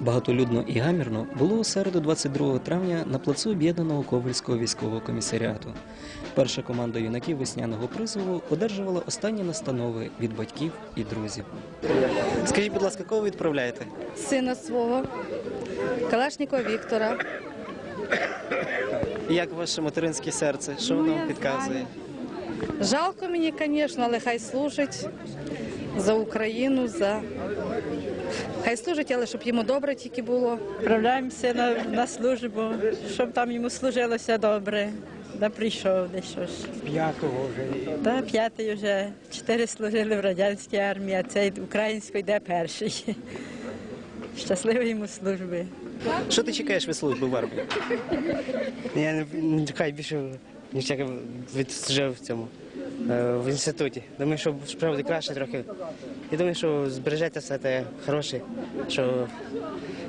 Багатолюдно і гамірно було у середу 22 травня на плацу об'єднаного Ковальського військового комісаріату. Перша команда юнаків весняного призову одержувала останні настанови від батьків і друзів. Скажіть, будь ласка, кого ви відправляєте? сина свого, Калашнікова Віктора. Як ваше материнське серце? Що Ну, воно підказує? Жалко мені, звісно, але хай служить за Україну, за хай служить, але щоб йому добре тільки було. Відправляємося на, на службу, щоб там йому служилося добре. Да прийшов десь щось. П'ятого вже. Да, п'ятий вже. Чотири служили в радянській армії, а цей український йде перший. Щасливої йому служби. Що ти чекаєш від служби в армії? Я не, не чекаю більше, ніж як відслужив в цьому в інституті. Думаю, що справа буде краще трохи. Я думаю, що збережеться все те хороше, що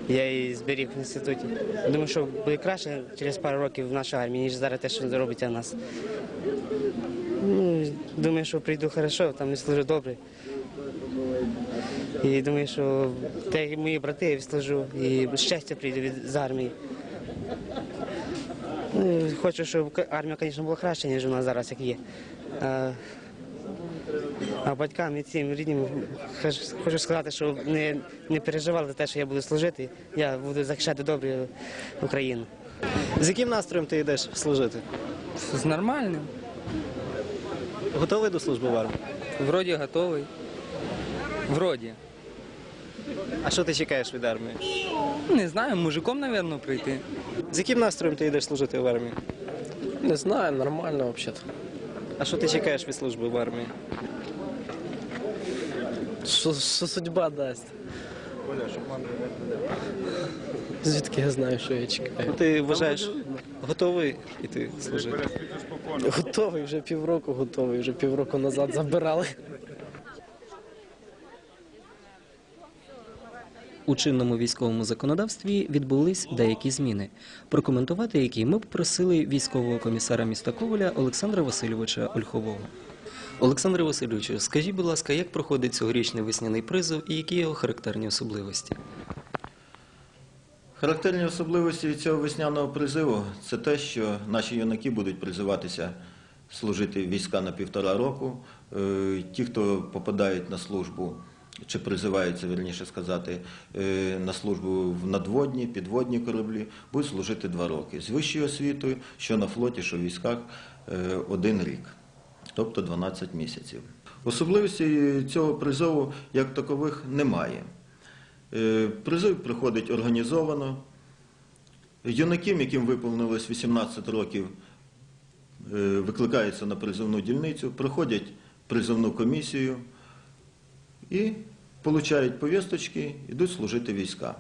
я і зберіг в інституті. Думаю, що буде краще через пару років в нашій армії, ніж зараз те, що робиться в нас. Ну, думаю, що прийду хорошо, там і служу добре. І думаю, що те, як мої брати, я відслужу, і щастя прийде від з армії. Ну, Хочу, щоб армія, звісно, була краще, ніж у нас зараз як є. А, а батькам і цим рідним хочу сказати, що не, не переживали за те, що я буду служити. Я буду захищати добре Україну. З яким настроєм ти йдеш служити? З нормальним. Готовий до служби в армії? Вроді готовий. Вроді. А що ти чекаєш від армії? Не знаю, мужиком, напевно, прийти. З яким настроєм ти йдеш служити в армії? Не знаю, нормально вообще-то. А що ти чекаєш від служби в армії? Що, що судьба дасть? Звідки я знаю, що я чекаю? Ти вважаєш готовий іти служити? Готовий, вже півроку готовий, вже півроку назад забирали. У чинному військовому законодавстві відбулись деякі зміни, прокоментувати які ми б просили військового комісара міста Коваля Олександра Васильовича Ольхового. Олександре Васильовичу, скажіть, будь ласка, як проходить цьогорічний весняний призов і які його характерні особливості? Характерні особливості цього весняного призиву це те, що наші юнаки будуть призиватися служити війська на півтора року. Е, Ті, хто попадають на службу чи призиваються, вірніше сказати, е, на службу в надводні, підводні кораблі, будуть служити два роки. З вищою освітою, що на флоті, що в військах, е, один рік, тобто 12 місяців. Особливості цього призову як такових немає. Е, Призив приходить організовано. Юнакам, яким виповнилось 18 років, викликаються на призовну дільницю, проходять призовну комісію і получають повісточки, йдуть служити війська.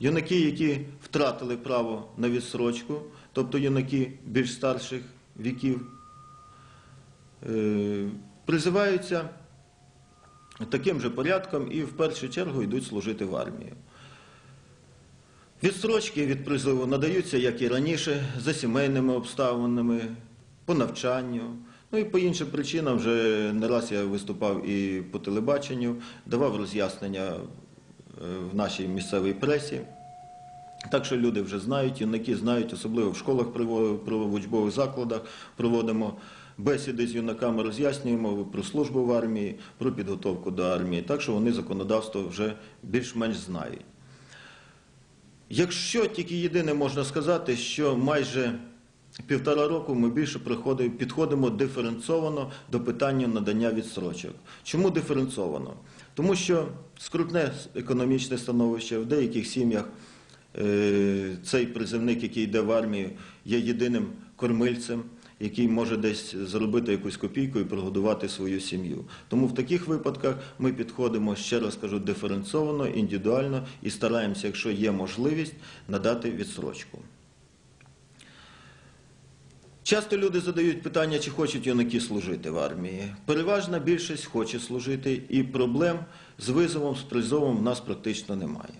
Юнаки, які втратили право на відсрочку, тобто юнаки більш старших віків, е, призиваються таким же порядком і в першу чергу йдуть служити в армію. Відстрочки від призову надаються, як і раніше, за сімейними обставинами, по навчанню. Ну і по іншим причинам вже не раз я виступав і по телебаченню, давав роз'яснення е, в нашій місцевій пресі. Так що люди вже знають, юнаки знають, особливо в школах, в учбових закладах проводимо бесіди з юнаками, роз'яснюємо про службу в армії, про підготовку до армії. Так що вони законодавство вже більш-менш знають. Якщо тільки єдине можна сказати, що майже півтора року ми більше підходимо диференцовано до питання надання відсрочок. Чому диференцовано? Тому що скрутне економічне становище в деяких сім'ях е, цей призивник, який йде в армію, є єдиним кормильцем, який може десь заробити якусь копійку і прогодувати свою сім'ю. Тому в таких випадках ми підходимо, ще раз кажу, диференцовано, індивідуально і стараємося, якщо є можливість, надати відсрочку. Часто люди задають питання, чи хочуть юнаки служити в армії. Переважна більшість хоче служити, і проблем з визовом, з призовом в нас практично немає.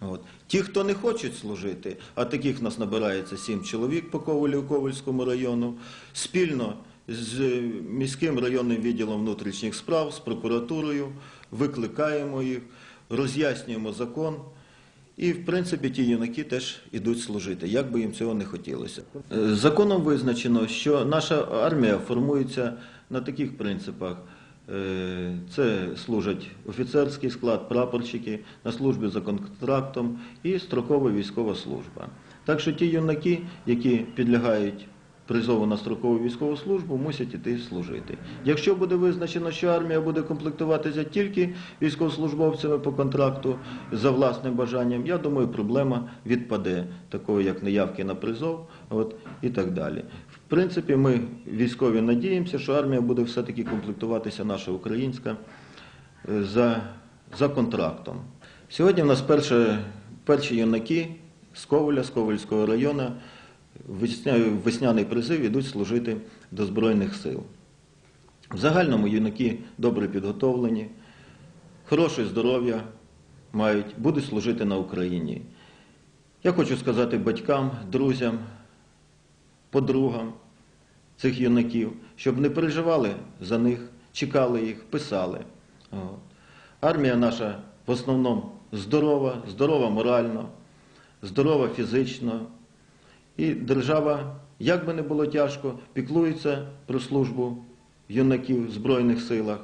От. Ті, хто не хочуть служити, а таких в нас набирається сім чоловік по Ковалю, Ковальському району, спільно з міським районним відділом внутрішніх справ, з прокуратурою, викликаємо їх, роз'яснюємо закон І, в принципі, ті юнаки теж йдуть служити, як би їм цього не хотілося. Е, Законом визначено, що наша армія формується на таких принципах. Е, Це служать офіцерський склад, прапорщики на службі за контрактом і строкова військова служба. Так що ті юнаки, які підлягають призову на строкову військову службу, мусять іти служити. Якщо буде визначено, що армія буде комплектуватися тільки військовослужбовцями по контракту за власним бажанням, я думаю, проблема відпаде, такої як неявки на призов от, і так далі. В принципі, ми військові надіємося, що армія буде все-таки комплектуватися наша українська е, за, за контрактом. Сьогодні в нас перші, перші юнаки з Ковеля, з Ковельського району, весняний призив ідуть служити до Збройних сил. В загальному юнаки добре підготовлені, хороше здоров'я мають, будуть служити на Україні. Я хочу сказати батькам, друзям, подругам цих юнаків, щоб не переживали за них, чекали їх, писали. Армія наша в основному здорова, здорова морально, здорова фізично. І держава, як би не було тяжко, піклується про службу юнаків в Збройних силах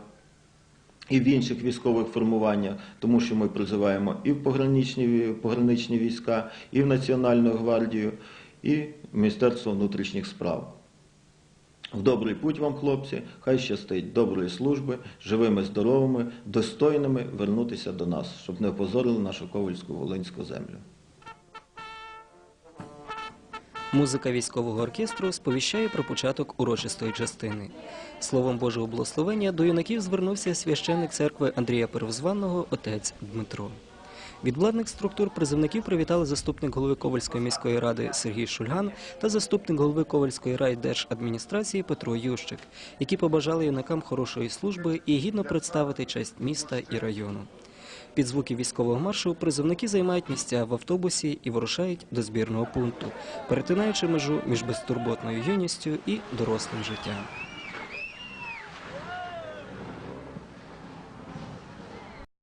і в інших військових формуваннях, тому що ми призиваємо і в пограничні, пограничні війська, і в Національну гвардію, і в Міністерство внутрішніх справ. В добрий путь вам, хлопці, хай щастить доброї служби, живими, здоровими, достойними вернутися до нас, щоб не опозорили нашу ковальську волинську землю. Музика військового оркестру сповіщає про початок урочистої частини. Словом Божого благословення до юнаків звернувся священник церкви Андрія Первозванного отець Дмитро. Від владних структур призовників привітали заступник голови Ковальської міської ради Сергій Шульган та заступник голови Ковальської райдержадміністрації Петро Ющик, які побажали юнакам хорошої служби і гідно представити честь міста і району. Під звуки військового маршу призовники займають місця в автобусі і вирушають до збірного пункту, перетинаючи межу між безтурботною юністю і дорослим життям.